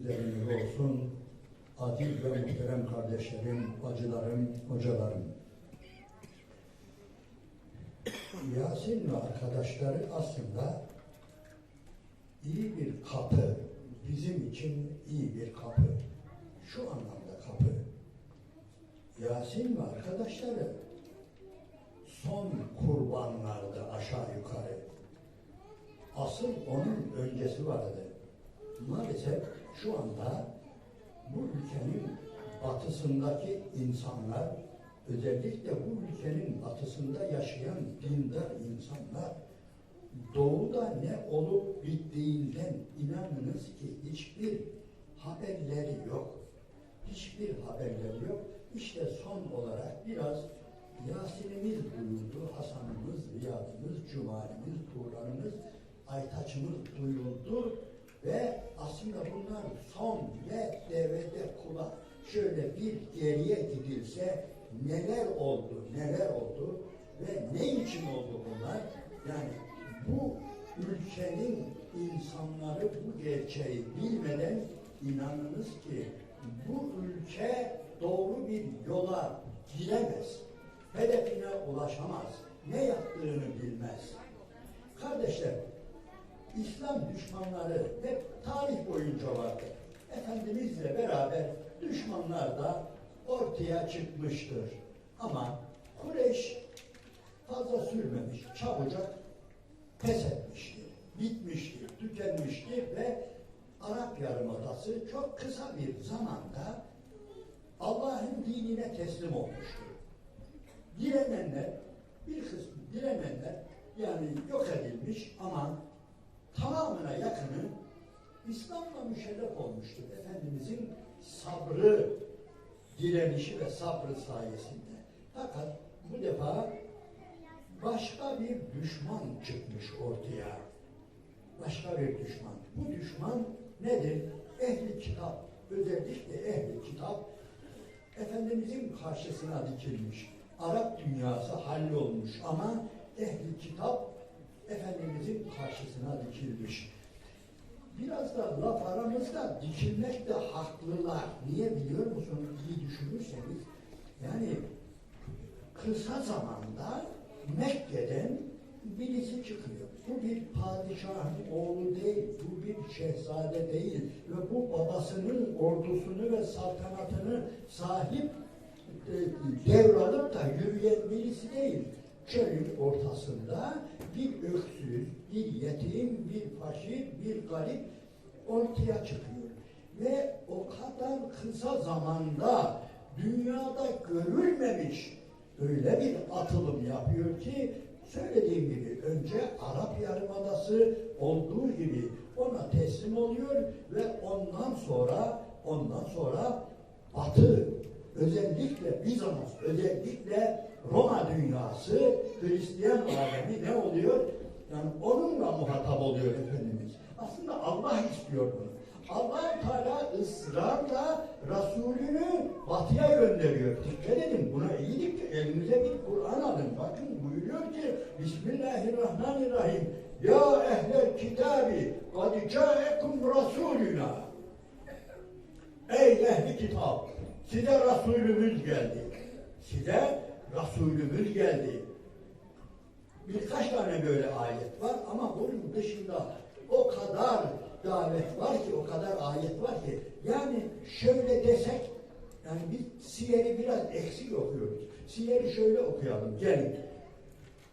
üzerinde olsun. Aziz ve muhterem kardeşlerim, bacılarım, hocalarım. Yasin ve arkadaşları aslında iyi bir kapı, bizim için iyi bir kapı. Şu anlamda kapı. Yasin ve arkadaşları son kurbanlardı aşağı yukarı. Asıl onun öncesi vardı. Maalesef şu anda bu ülkenin batısındaki insanlar, özellikle bu ülkenin batısında yaşayan dindar insanlar, doğuda ne olup bittiğinden inanınız ki hiçbir haberleri yok. Hiçbir haberleri yok. İşte son olarak biraz Yasin'imiz duyuldu, Hasan'ımız, Riyad'ımız, Cumali'miz, Turan'ımız, Aytaç'ımız duyuldu ve aslında bunlar son ve devede kula şöyle bir geriye gidilse neler oldu, neler oldu ve ne için oldu bunlar? Yani bu ülkenin insanları bu gerçeği bilmeden inanınız ki bu ülke doğru bir yola giremez. Hedefine ulaşamaz. Ne yaptığını bilmez. Kardeşler, İslam düşmanları hep tarih boyunca vardı. Efendimizle beraber düşmanlar da ortaya çıkmıştır. Ama Kureyş fazla sürmemiş, çabucak pes etmiştir, bitmiştir, tükenmiştir ve Arap Yarımadası çok kısa bir zamanda Allah'ın dinine teslim olmuştur. Direnenler, bir kısmı direnenler yani yok edilmiş ama tamamına yakını İslam'la müşerref olmuştur. Efendimizin sabrı, direnişi ve sabrı sayesinde. Fakat bu defa başka bir düşman çıkmış ortaya. Başka bir düşman. Bu düşman nedir? Ehli kitap. Özellikle ehli kitap Efendimizin karşısına dikilmiş. Arap dünyası hallolmuş ama ehli kitap Efendimizin karşısına dikilmiş. Biraz da laf aramızda dikilmekte haklılar. Niye biliyor musunuz? İyi düşünürseniz. Yani kısa zamanda Mekke'den birisi çıkıyor. Bu bir padişahın oğlu değil, bu bir şehzade değil ve bu babasının ordusunu ve saltanatını sahip e, devralıp da yürüyen birisi değil. Çölün ortasında bir öksüz, bir yetim, bir fakir, bir garip ortaya çıkıyor. Ve o kadar kısa zamanda dünyada görülmemiş öyle bir atılım yapıyor ki söylediğim gibi önce Arap Yarımadası olduğu gibi ona teslim oluyor ve ondan sonra ondan sonra Batı özellikle Bizans özellikle Roma dünyası Hristiyan alemi ne oluyor? Yani onunla muhatap oluyor Efendimiz. Aslında Allah istiyor bunu. allah Teala ısrarla Resulünü batıya gönderiyor. Dikkat edin buna iyi dikkat. Elinize bir Kur'an alın. Bakın buyuruyor ki Bismillahirrahmanirrahim. Ya ehlel kitabi kad caekum rasuluna. Ey ehli kitap size Resulümüz geldi. Size Resulümüz geldi. Birkaç tane böyle ayet var ama bunun dışında o kadar davet var ki, o kadar ayet var ki. Yani şöyle desek, yani biz siyeri biraz eksik okuyoruz. Siyeri şöyle okuyalım, gelin.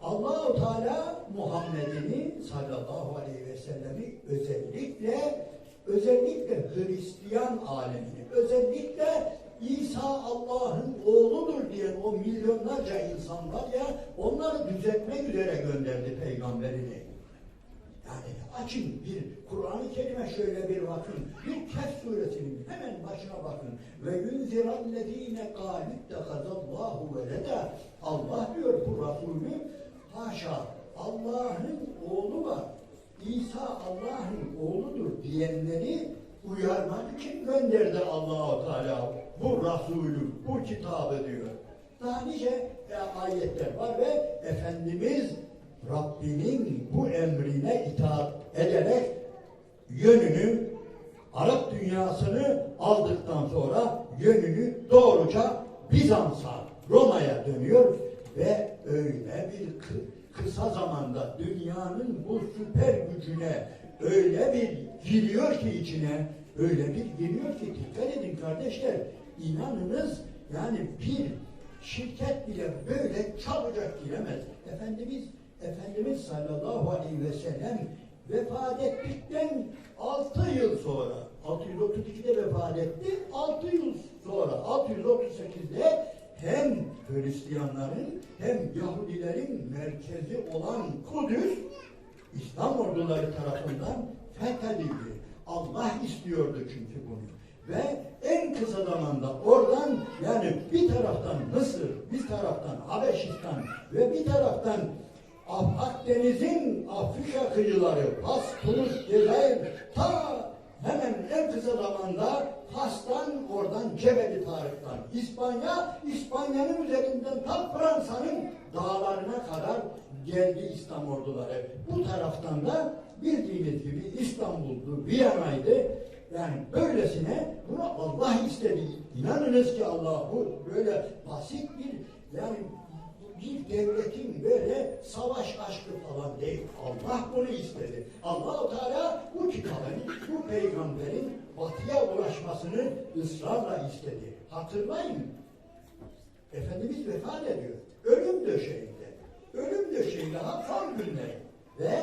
Allahu Teala Muhammed'ini sallallahu aleyhi ve sellemi özellikle özellikle Hristiyan alemini, özellikle İsa Allah'ın oğludur diyen o milyonlarca insan var ya, onları düzeltmek üzere gönderdi peygamberini. Yani açın bir Kur'an-ı Kerim'e şöyle bir bakın. Bir Kehf suresinin hemen başına bakın. Ve yunzirallezine kâlüttehazallahu veleda. Allah diyor bu Resulü haşa Allah'ın oğlu var. İsa Allah'ın oğludur diyenleri uyarmak için gönderdi Allahu Teala bu Resulü, bu kitabı diyor. Daha nice ayetler var ve Efendimiz Rabbinin bu emrine itaat ederek yönünü Arap dünyasını aldıktan sonra yönünü doğruca Bizans'a, Roma'ya dönüyor ve öyle bir kı- kısa zamanda dünyanın bu süper gücüne öyle bir giriyor ki içine, öyle bir giriyor ki dikkat edin kardeşler, inanınız yani bir şirket bile böyle çabucak giremez. Efendimiz Efendimiz sallallahu aleyhi ve sellem vefat ettikten 6 yıl sonra 632'de vefat etti. 6 yıl sonra 638'de hem Hristiyanların hem Yahudilerin merkezi olan Kudüs İslam orduları tarafından fethedildi. Allah istiyordu çünkü bunu. Ve en kısa zamanda oradan yani bir taraftan Mısır, bir taraftan Habeşistan ve bir taraftan Af- Akdeniz'in Afrika kıyıları, Fas, Tunus, Cezayir ta hemen en kısa zamanda Fas'tan oradan Cebeli Tarık'tan İspanya, İspanya'nın üzerinden ta Fransa'nın dağlarına kadar geldi İslam orduları. Bu taraftan da bildiğiniz gibi İstanbul'du, Viyana'ydı. Yani böylesine bunu Allah istedi. İnanınız ki Allah bu böyle basit bir yani bir devletin böyle savaş aşkı falan değil. Allah bunu istedi. Allah-u Teala bu kitabın, bu peygamberin batıya ulaşmasını ısrarla istedi. Hatırlayın. Efendimiz vefat ediyor. Ölüm döşeğinde. Ölüm döşeğinde son günleri. Ve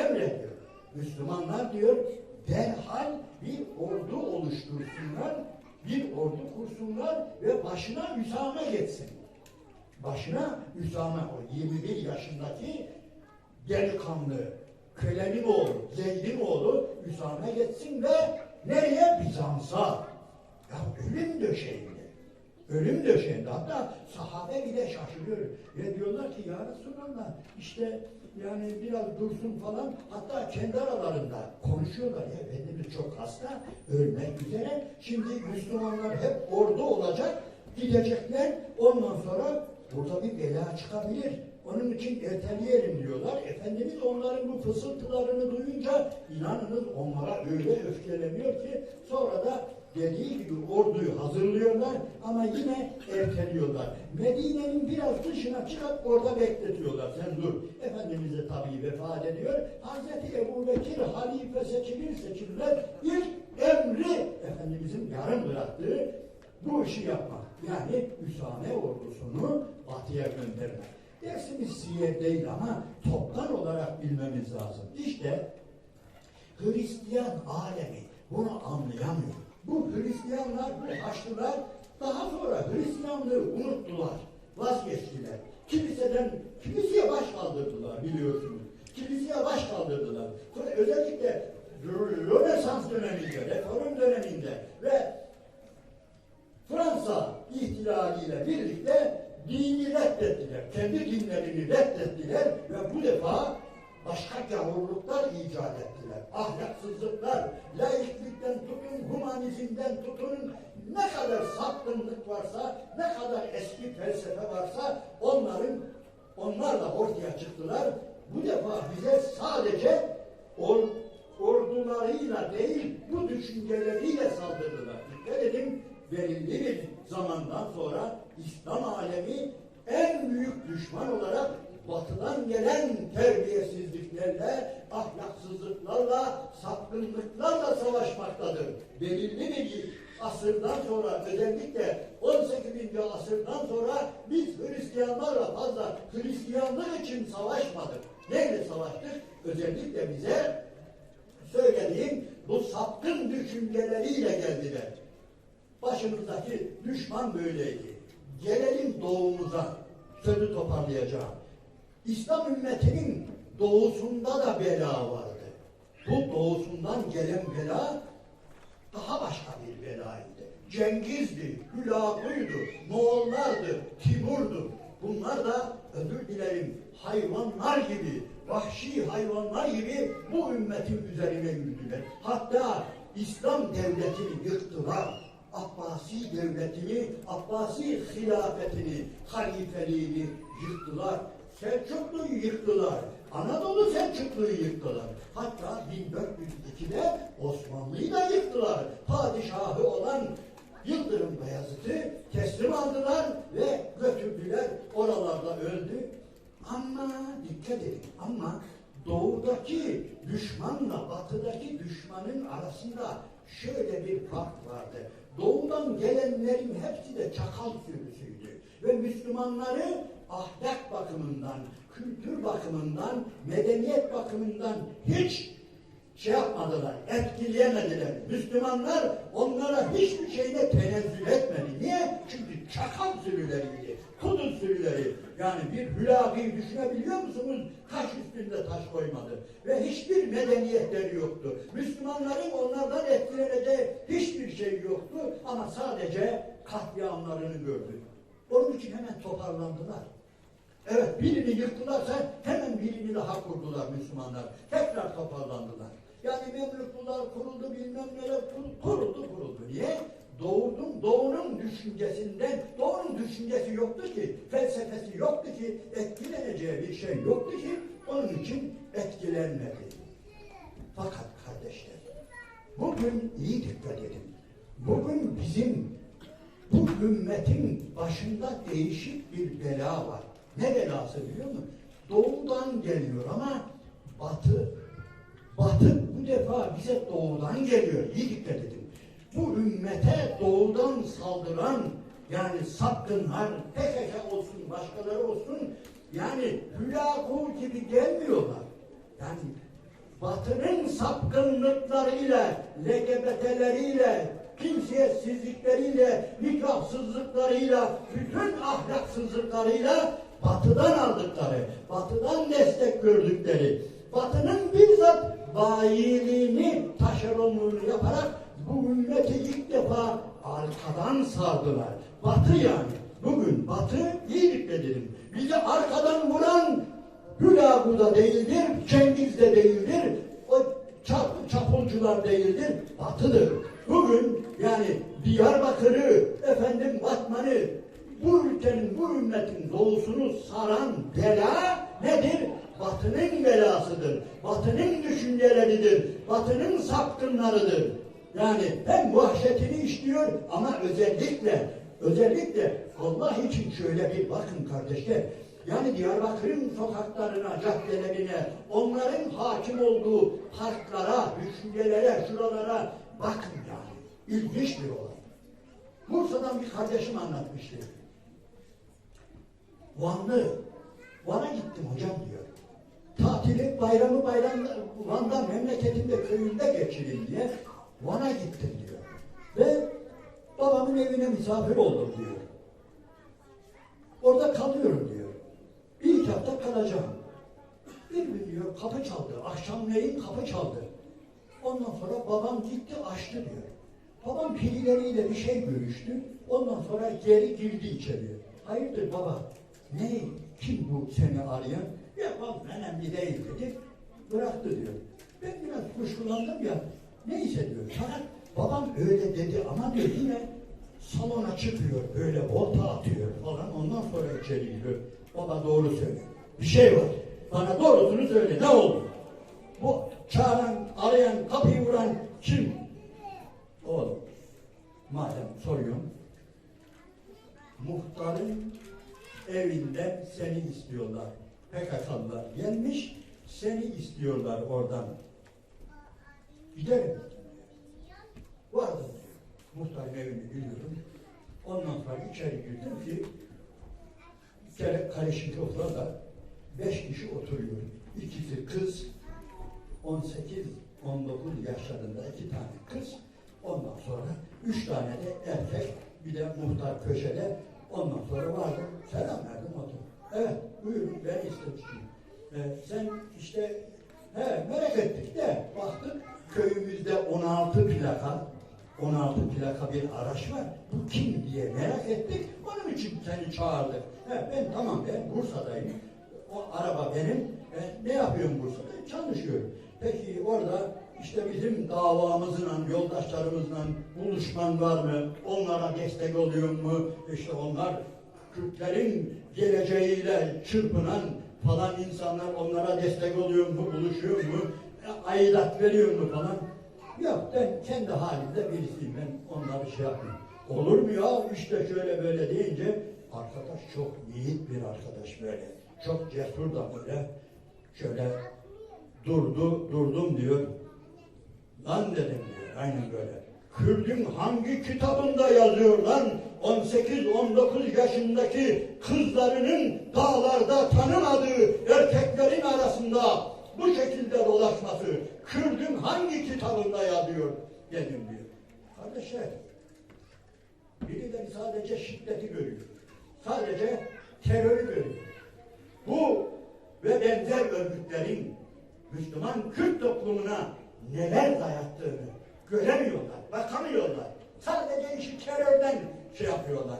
emrediyor. Müslümanlar diyor derhal bir ordu oluştursunlar, bir ordu kursunlar ve başına Üsame geçsin başına Üsame o 21 yaşındaki delikanlı kölenin oğlu, Zeyd'in oğlu Üsame geçsin ve nereye? Bizans'a. Ya ölüm döşeğinde. Ölüm döşeğinde. Hatta sahabe bile şaşırıyor. Ve diyorlar ki ya Resulallah işte yani biraz dursun falan. Hatta kendi aralarında konuşuyorlar. Ya Efendimiz çok hasta, ölmek üzere. Şimdi Müslümanlar hep orada olacak. Gidecekler. Ondan sonra burada bir bela çıkabilir. Onun için erteleyelim diyorlar. Efendimiz onların bu fısıltılarını duyunca inanınız onlara öyle öfkeleniyor ki sonra da dediği gibi orduyu hazırlıyorlar ama yine erteliyorlar. Medine'nin biraz dışına çıkıp orada bekletiyorlar. Sen dur. Efendimiz de tabii vefat ediyor. Hazreti Ebu Bekir halife seçilir seçilmez ilk emri Efendimizin yarım bıraktığı bu işi yapmak. Yani Üsame ordusunu batıya göndermek. Dersimiz siyer değil ama toptan olarak bilmemiz lazım. İşte Hristiyan alemi bunu anlayamıyor. Bu Hristiyanlar, bu Haçlılar daha sonra Hristiyanlığı unuttular, vazgeçtiler. Kiliseden, kiliseye baş kaldırdılar biliyorsunuz. Kiliseye baş kaldırdılar. Sonra özellikle Rönesans döneminde, Reform döneminde ve Fransa ihtilaliyle birlikte dini reddettiler. Kendi dinlerini reddettiler ve bu defa başka gavurluklar icat ettiler. Ahlaksızlıklar, laiklikten tutun, humanizmden tutun, ne kadar sapkınlık varsa, ne kadar eski felsefe varsa onların onlarla ortaya çıktılar. Bu defa bize sadece or, ordularıyla değil, bu düşünceleriyle saldırdılar. Dikkat edin, belirli bir zamandan sonra İslam alemi en büyük düşman olarak batıdan gelen terbiyesizliklerle, ahlaksızlıklarla, sapkınlıklarla savaşmaktadır. Belirli bir asırdan sonra özellikle 18. asırdan sonra biz Hristiyanlarla fazla Hristiyanlık için savaşmadık. Neyle savaştık? Özellikle bize söylediğim bu sapkın düşünceleriyle geldiler. Başımızdaki düşman böyleydi. Gelelim doğumuza. Sözü toparlayacağım. İslam ümmetinin doğusunda da bela vardı. Bu doğusundan gelen bela daha başka bir belaydı. Cengiz'di, Hülakü'ydü, Moğollardı, Timur'du. Bunlar da özür dilerim hayvanlar gibi, vahşi hayvanlar gibi bu ümmetin üzerine yürüdüler. Hatta İslam devletini yıktılar. Abbasi devletini, Abbasi hilafetini, halifeliğini yıktılar. Selçuklu'yu yıktılar. Anadolu Selçuklu'yu yıktılar. Hatta 1402'de Osmanlı'yı da yıktılar. Padişahı olan Yıldırım Beyazıt'ı teslim aldılar ve götürdüler. Oralarda öldü. Ama dikkat edin ama doğudaki düşmanla batıdaki düşmanın arasında şöyle bir fark vardı. Doğudan gelenlerin hepsi de çakal sürüsüydü. Ve Müslümanları ahlak bakımından, kültür bakımından, medeniyet bakımından hiç şey yapmadılar, etkileyemediler. Müslümanlar onlara hiçbir şeyde tenezzül etmedi. Niye? Çünkü çakal sürüleriydi, kuduz sürüleri. Yani bir hülagıyı düşünebiliyor musunuz? Taş üstünde taş koymadı. Ve hiçbir medeniyetleri yoktu. Müslümanların onlardan etkileneceği hiçbir şey yoktu. Ama sadece katliamlarını gördük. Onun için hemen toparlandılar. Evet birini yıktılarsa hemen birini daha kurdular Müslümanlar. Tekrar toparlandılar. Yani Memlüklular kuruldu bilmem neler kuruldu, kuruldu kuruldu. Niye? Doğudun, doğunun düşüncesinden, doğunun düşüncesi yoktu ki, felsefesi yoktu ki, etkileneceği bir şey yoktu ki, onun için etkilenmedi. Fakat kardeşler, bugün iyi dikkat edin. Bugün bizim bu ümmetin başında değişik bir bela var. Ne belası biliyor musun? Doğudan geliyor ama batı, batı bu defa bize doğudan geliyor. İyi dikkat edin. Bu ümmete doğudan saldıran yani sapkınlar, PKK olsun, başkaları olsun yani hülakul gibi gelmiyorlar. Yani Batının sapkınlıklarıyla, LGBT'leriyle, cinsiyetsizlikleriyle, nikahsızlıklarıyla, bütün ahlaksızlıklarıyla batıdan aldıkları, batıdan destek gördükleri, batının bizzat bayiliğini, taşeronluğunu yaparak bu ümmeti ilk defa arkadan sardılar. Batı yani. Bugün batı iyi dikkat edin. Bizi arkadan vuran Hülagu da değildir, Cengiz de değildir, o çap, çapulcular değildir, batıdır. Bugün yani Diyarbakır'ı, efendim Batman'ı, bu ülkenin, bu ümmetin doğusunu saran bela nedir? Batının belasıdır. Batının düşünceleridir. Batının sapkınlarıdır. Yani hem vahşetini işliyor ama özellikle özellikle Allah için şöyle bir bakın kardeşler. Yani Diyarbakır'ın sokaklarına, caddelerine, onların hakim olduğu parklara, düşüncelere, şuralara bakın yani. İlginç bir olay. Bursa'dan bir kardeşim anlatmıştı. Vanlı, Van'a gittim hocam diyor. Tatili, bayramı bayram, Van'da memleketimde, köyümde geçireyim diye Van'a gittim diyor. Ve babamın evine misafir oldum diyor. Orada kalıyorum diyor. Bir iki hafta kalacağım. Bir gün diyor kapı çaldı. Akşamleyin kapı çaldı. Ondan sonra babam gitti açtı diyor. Babam pirileriyle bir şey görüştü. Ondan sonra geri girdi içeriye. Hayırdır baba? Ne? Kim bu seni arayan? Ya babam önemli değil dedi. Bıraktı diyor. Ben biraz kuşkulandım ya. Neyse diyor. Fakat babam öyle dedi ama diyor yine salona çıkıyor böyle volta atıyor falan ondan sonra içeri giriyor. Baba doğru söyle. Bir şey var. Bana doğrusunu söyle. Ne oldu? Bu çağıran, arayan, kapıyı vuran kim? Oğlum. Madem soruyorum. Muhtarın evinden seni istiyorlar. PKK'lılar gelmiş, seni istiyorlar oradan. Giderim. Vardı diyor. Muhtarın evini biliyorum. Ondan sonra içeri girdim ki kere karışık ofrada beş kişi oturuyor. İkisi kız, 18 19 yaşlarında iki tane kız. Ondan sonra üç tane de erkek. Bir de muhtar köşede. Ondan sonra vardı. Selam verdim otur. Evet buyurun ben istedim. Ee, sen işte he, merak ettik de baktık köyümüzde 16 plaka 16 plaka bir araç var. Bu kim diye merak ettik. Onun için seni çağırdık. He, ben tamam ben Bursa'dayım. O araba benim. E, ne yapıyorum Bursa'da? Çalışıyorum. Peki orada işte bizim davamızla, yoldaşlarımızla buluşman var mı? Onlara destek oluyor mu? İşte onlar Kürtlerin geleceğiyle çırpınan falan insanlar onlara destek oluyor mu, buluşuyor mu, aidat veriyor mu falan. Yok ben kendi halimde birisiyim ben onları şey yapmıyorum. Olur mu ya işte şöyle böyle deyince arkadaş çok yiğit bir arkadaş böyle. Çok cesur da böyle. Şöyle durdu, durdum diyor. Lan dedim diyor, aynen böyle. Kürdün hangi kitabında yazıyor lan? 18-19 yaşındaki kızlarının dağlarda tanımadığı erkeklerin arasında bu şekilde dolaşması Kürdün hangi kitabında yazıyor dedim diyor. Kardeşler, birileri sadece şiddeti görüyor. Sadece terörü görüyor. Bu ve benzer örgütlerin Müslüman Kürt toplumuna neler dayattığını göremiyorlar, bakamıyorlar. Sadece işi terörden şey yapıyorlar.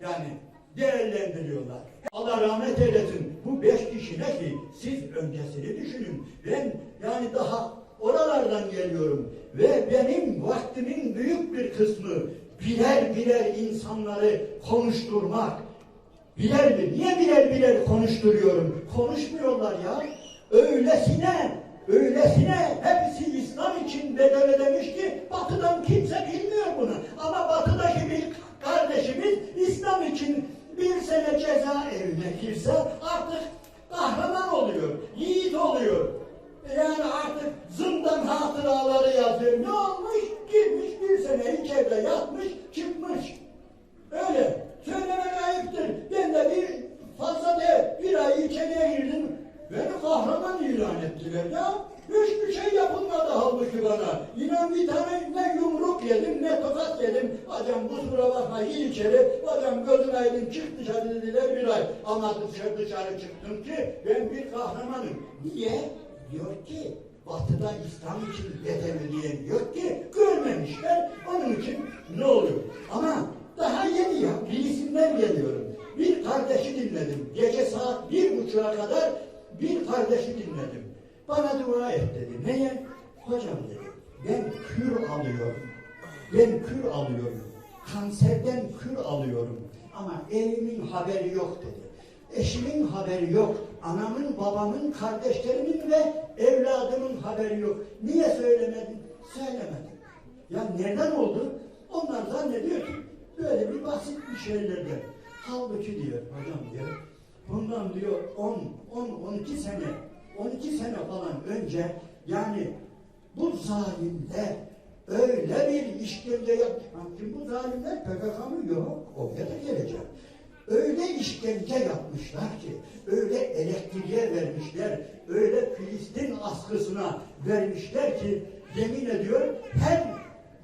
Yani değerlendiriyorlar. Allah rahmet eylesin. Bu beş kişi ne ki? Siz öncesini düşünün. Ben yani daha oralardan geliyorum. Ve benim vaktimin büyük bir kısmı birer birer insanları konuşturmak, Birer bir, niye birer birer konuşturuyorum? Konuşmuyorlar ya. Öylesine, öylesine hepsi İslam için bedel ödemiş ki batıdan kimse bilmiyor bunu. Ama batıdaki bir evine girse artık kahraman oluyor, yiğit oluyor. Yani artık zindan hatıraları yazıyor. Ne olmuş? Girmiş bir sene içeride yatmış, çıkmış. Öyle. Söylemek ayıptır. Ben de bir fazla de bir ay içeriye girdim. Beni kahraman ilan ettiler ya. Hiçbir şey yapılmadı halbuki bana. İnan bir tane ne yumruk yedim ne tokat yedim. Hocam kusura bakma gir içeri. Hocam gözün aydın çık dışarı dediler bir ay. Ama dışarı dışarı çıktım ki ben bir kahramanım. Niye? Diyor ki Batı'da İslam için bedeli diyen yok ki görmemişler. Onun için ne oluyor? Ama daha yeni ya bilisinden geliyorum. Bir kardeşi dinledim. Gece saat bir buçuğa kadar bir kardeşi dinledim. Bana dua et dedi. Neye? Hocam dedi. Ben kür alıyorum. Ben kür alıyorum. Kanserden kür alıyorum. Ama evimin haberi yok dedi. Eşimin haberi yok. Anamın, babamın, kardeşlerimin ve evladımın haberi yok. Niye söylemedin? Söylemedim. Ya nereden oldu? Onlar zannediyor ki böyle bir basit bir şeylerden. Halbuki diyor hocam diyor. Bundan diyor 10, 10, 12 sene, 12 sene falan önce yani bu zalimler öyle bir işkence yaptı. Şimdi bu zalimler PKK mı? Yok. Oraya da geleceğim. Öyle işkence yapmışlar ki, öyle elektriğe vermişler, öyle Filistin askısına vermişler ki, yemin ediyor her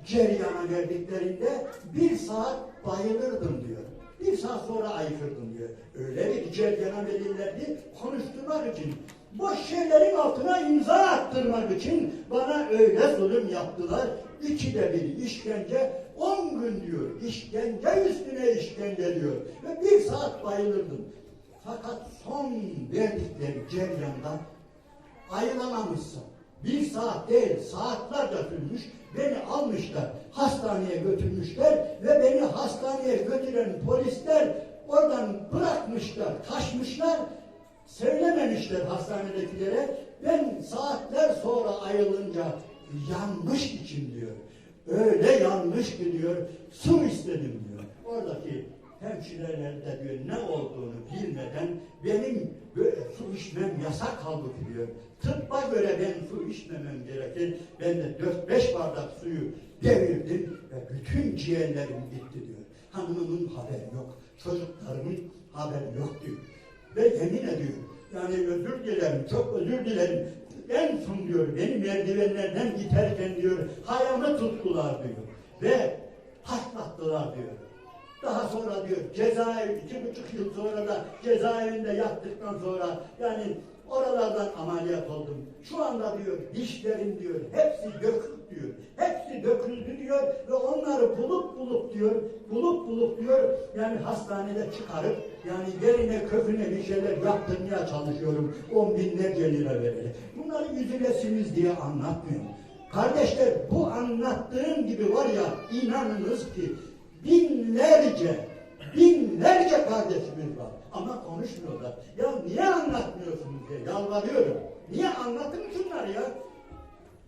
cereyana verdiklerinde bir saat bayılırdım diyor. Bir saat sonra ayıkırdım diyor. Öyle bir cereyana verirlerdi konuşturmak için. Boş şeylerin altına imza attırmak için bana öyle zulüm yaptılar. İkide bir işkence, on gün diyor. İşkence üstüne işkence diyor. Ve bir saat bayılırdım. Fakat son verdikleri ceryandan ayrılamamışsın. Bir saat değil, saatlerce sürmüş. Beni almışlar, hastaneye götürmüşler ve beni hastaneye götüren polisler oradan bırakmışlar, kaçmışlar. Söylememişler hastanedekilere. Ben saatler sonra ayrılınca yanmış için diyor. Öyle yanmış ki diyor, su istedim diyor. Oradaki hemşireler de diyor ne olduğunu bilmeden benim böyle su içmem yasak diyor. Tıbba göre ben su içmemem gerekir. Ben de dört beş bardak suyu devirdim ve bütün ciğerlerim gitti diyor. Hanımımın haberi yok, çocuklarımın haberi yok diyor. Ve yemin ediyor. Yani özür dilerim, çok özür dilerim. En son diyor, beni merdivenlerden iterken diyor, hayamı tuttular diyor. Ve patlattılar diyor. Daha sonra diyor cezaevi iki buçuk yıl sonra da cezaevinde yattıktan sonra yani oralardan ameliyat oldum. Şu anda diyor dişlerim diyor hepsi dökük diyor. Hepsi döküldü diyor ve onları bulup bulup diyor bulup bulup diyor yani hastanede çıkarıp yani yerine köküne bir şeyler yaptırmaya çalışıyorum. On binlerce lira vererek. Bunları üzülesiniz diye anlatmıyorum. Kardeşler bu anlattığım gibi var ya inanınız ki binlerce binlerce kardeşimiz var. Ama konuşmuyorlar. Ya niye anlatmıyorsunuz diye yalvarıyorum. Niye anlatın şunları ya?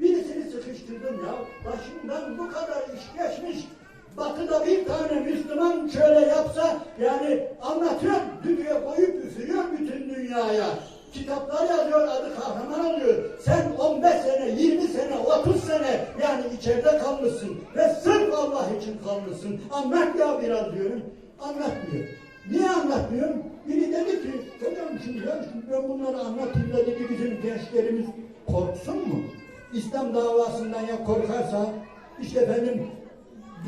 Birisini sıkıştırdım ya. Başımdan bu kadar iş geçmiş. Batı'da bir tane Müslüman şöyle yapsa yani anlatıyor, düdüğe koyup üfürüyor bütün dünyaya. Kitaplar yazıyor, adı kahraman oluyor. Sen 15 sene, 20 sene, 30 sene yani içeride kalmışsın. Ve sırf Allah için kalmışsın. Anlat ya biraz diyorum. Anlatmıyor. Niye anlatmıyorum? Biri dedi ki, hocam şimdi ya şimdi ben bunları anlatayım da dedi bizim gençlerimiz korksun mu? İslam davasından ya korkarsa, işte efendim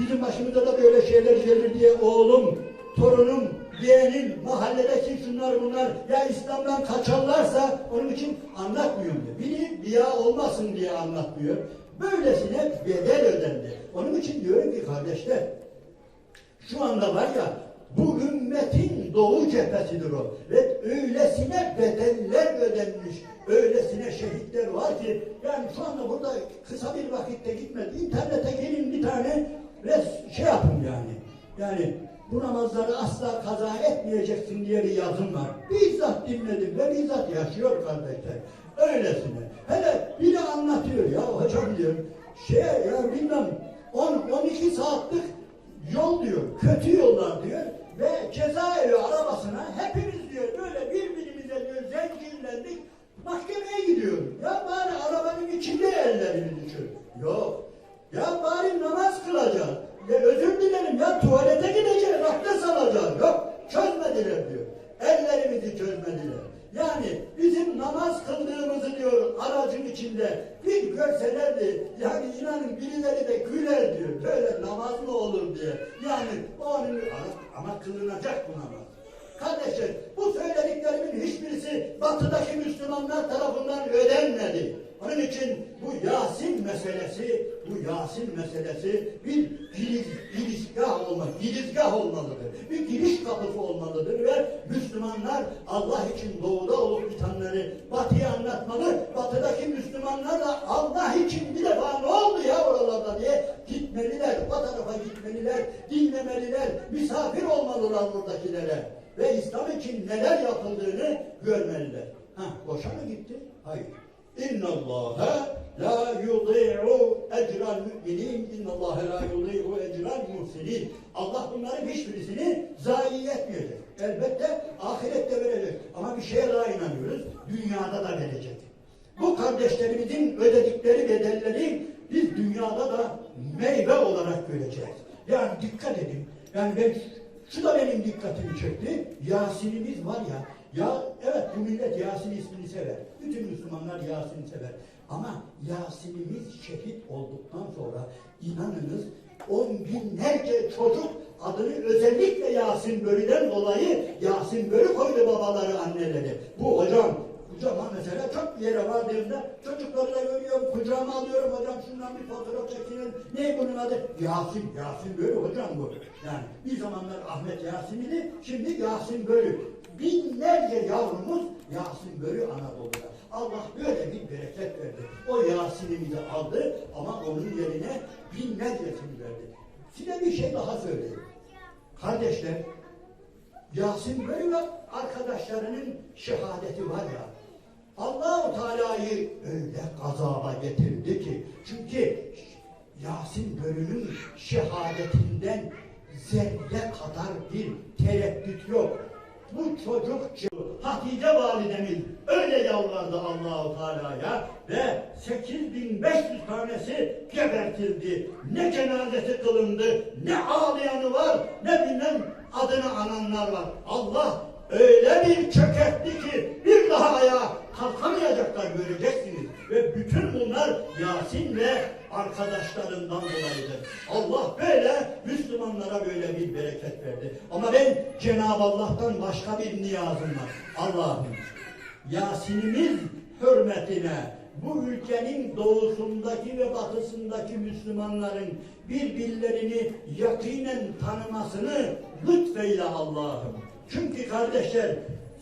bizim başımıza da böyle şeyler gelir diye oğlum, torunum, yeğenim, mahalledeki şunlar bunlar ya İslam'dan kaçarlarsa onun için anlatmıyorum diyor. Biri riya olmasın diye anlatmıyor. Böylesine bedel ödendi. Onun için diyorum ki kardeşler, şu anda var ya bu ümmetin doğu cephesidir o. Ve öylesine bedeller ödenmiş, öylesine şehitler var ki yani şu anda burada kısa bir vakitte gitmedi. İnternete gelin bir tane ve şey yapın yani. Yani bu namazları asla kaza etmeyeceksin diye bir yazım var. Bizzat dinledim ve bizzat yaşıyor kardeşler. Öylesine. Hele biri anlatıyor ya hocam diyor. Şey ya bilmem 10-12 saatlik yol diyor, kötü yollar diyor ve cezaevi arabasına hepimiz diyor böyle birbirimize diyor zencirlendik mahkemeye gidiyoruz. Ya bari arabanın içinde ellerimizi çöz. Yok. Ya bari namaz kılacağız. Ya özür dilerim ya tuvalete gideceğiz, abdest alacağız. Yok. Çözmediler diyor. Ellerimizi çözmediler. Yani bizim namaz kıldığımızı diyor aracın içinde bir görselerdi yani inanın birileri de güler diyor. Böyle namaz mı olur diye. Yani o an ama kılınacak bu namaz. Kardeşler bu söylediklerimin hiçbirisi batıdaki Müslümanlar tarafından ödenmedi. Onun için bu Yasin meselesi, bu Yasin meselesi bir giriş, girişgah olmak, girizgah olmalıdır. Bir giriş kapısı olmalıdır ve Müslümanlar Allah için doğuda olup bitenleri batıya anlatmalı. Batıdaki Müslümanlar da Allah için bir defa ne oldu ya oralarda diye gitmeliler, o tarafa gitmeliler, dinlemeliler, misafir olmalılar buradakilere. Ve İslam için neler yapıldığını görmeliler. Ha, boşa mı gitti? Hayır. İnna Allaha la yudî'u ecral müminin. İnna Allaha la yudî'u ecral muhsinin. Allah bunların hiçbirisini zayi etmeyecek. Elbette ahirette verecek. Ama bir şeye daha inanıyoruz. Dünyada da verecek. Bu kardeşlerimizin ödedikleri bedelleri biz dünyada da meyve olarak göreceğiz. Yani dikkat edin. Yani ben şu da benim dikkatimi çekti. Yasin'imiz var ya. Ya evet bu millet Yasin ismini sever. Bütün Müslümanlar Yasin'i sever. Ama Yasin'imiz şehit olduktan sonra inanınız on binlerce çocuk adını özellikle Yasin Bölü'den dolayı Yasin Bölü koydu babaları anneleri. Bu hocam Kucağıma mesela çok bir yere vardığımda çocukları da görüyorum, kucağıma alıyorum hocam şundan bir fotoğraf çekinelim. Ne bunun adı? Yasin, Yasin Bölü hocam bu. Yani bir zamanlar Ahmet Yasin idi, şimdi Yasin Bölü. Binlerce yavrumuz Yasin Bölü Anadolu'da. Allah böyle bir bereket verdi. O Yasin'imizi aldı ama onun yerine binlercesini verdi. Size bir şey daha söyleyeyim. Kardeşler, Yasin böyle arkadaşlarının şehadeti var ya. Allahu Teala'yı öyle gazaba getirdi ki çünkü Yasin bölümün şehadetinden zerre kadar bir tereddüt yok. Bu çocuk Hatice validemiz öyle yalvardı Allahu Teala'ya ve 8500 tanesi gebertildi. Ne cenazesi kılındı, ne ağlayanı var, ne bilmem adını ananlar var. Allah öyle bir çökertti ki bir daha ayağa kalkamayacaklar göreceksiniz. Ve bütün bunlar Yasin ve arkadaşlarından dolayıdır. Allah böyle Müslümanlara böyle bir bereket verdi. Ama ben Cenab-ı Allah'tan başka bir niyazım var. Allah'ım Yasin'imiz hürmetine bu ülkenin doğusundaki ve batısındaki Müslümanların birbirlerini yakinen tanımasını lütfeyle Allah'ım. Çünkü kardeşler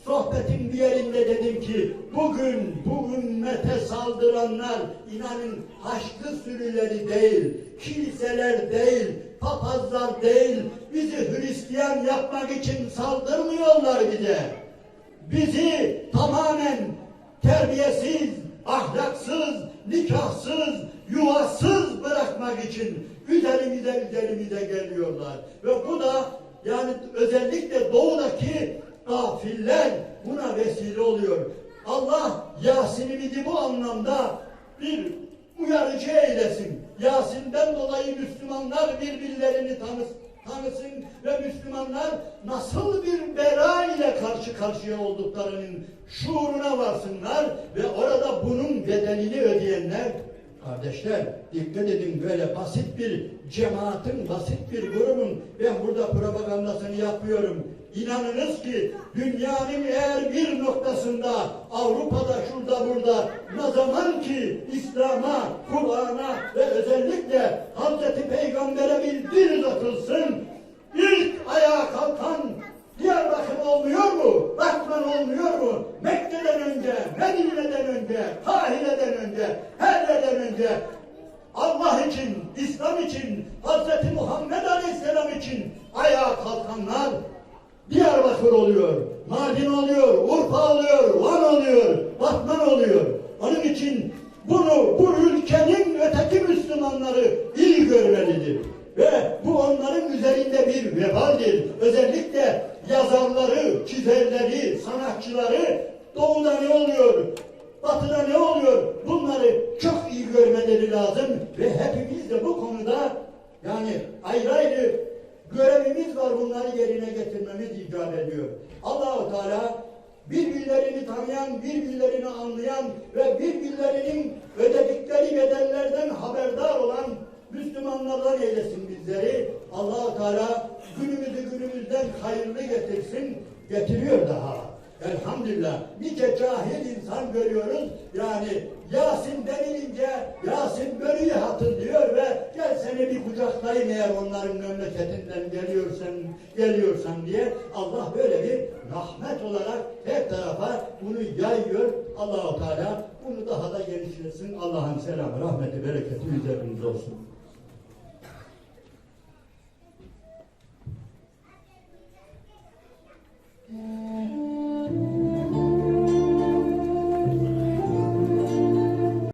sohbetin bir yerinde dedim ki bugün bu ümmete saldıranlar inanın haçlı sürüleri değil, kiliseler değil, papaz Papazlar değil, bizi Hristiyan yapmak için saldırmıyorlar bize. Bizi tamamen terbiyesiz, ahlaksız, nikahsız, yuvasız bırakmak için üzerimize üzerimize geliyorlar. Ve bu da yani özellikle doğudaki gafiller buna vesile oluyor. Allah Yasin'imizi bu anlamda bir uyarıcı eylesin. Yasin'den dolayı Müslümanlar birbirlerini tanısın tanısın ve Müslümanlar nasıl bir bela ile karşı karşıya olduklarının şuuruna varsınlar ve orada bunun bedelini ödeyenler Kardeşler dikkat edin böyle basit bir cemaatin, basit bir grubun ben burada propagandasını yapıyorum. İnanınız ki dünyanın eğer bir noktasında Avrupa'da şurada burada ne zaman ki İslam'a, Kur'an'a ve özellikle Hazreti Peygamber'e bir dil atılsın ilk ayağa kalkan Diyarbakır olmuyor mu? Batman olmuyor mu? Mekke'den önce, Medine'den önce, Kahire'den önce, her yerden önce Allah için, İslam için, Hz. Muhammed Aleyhisselam için ayağa kalkanlar Diyarbakır oluyor, Mardin oluyor, Urfa oluyor, Van oluyor, Batman oluyor. Onun için bunu bu ülkenin öteki Müslümanları iyi görmelidir. Ve bu onların üzerinde bir vebaldir. Özellikle yazarları, çizerleri, sanatçıları doğuda ne oluyor? Batıda ne oluyor? Bunları çok iyi görmeleri lazım ve hepimiz de bu konuda yani ayrı ayrı görevimiz var bunları yerine icap ediyor. Allahu Teala birbirlerini tanıyan, birbirlerini anlayan ve birbirlerinin ödedikleri bedellerden haberdar olan Müslümanlardan eylesin bizleri. Allahu Teala günümüzü günümüzden hayırlı getirsin, getiriyor daha. Elhamdülillah. Nice cahil insan görüyoruz. Yani Yasin denilince Yasin bölüyü hatırlıyor ve gel seni bir kucaklayayım eğer onların memleketinden geliyorsan, geliyorsan diye Allah böyle bir rahmet olarak her tarafa bunu yayıyor Allahu Teala. Bunu daha da genişlesin. Allah'ın selamı, rahmeti, bereketi üzerinize olsun. Hmm.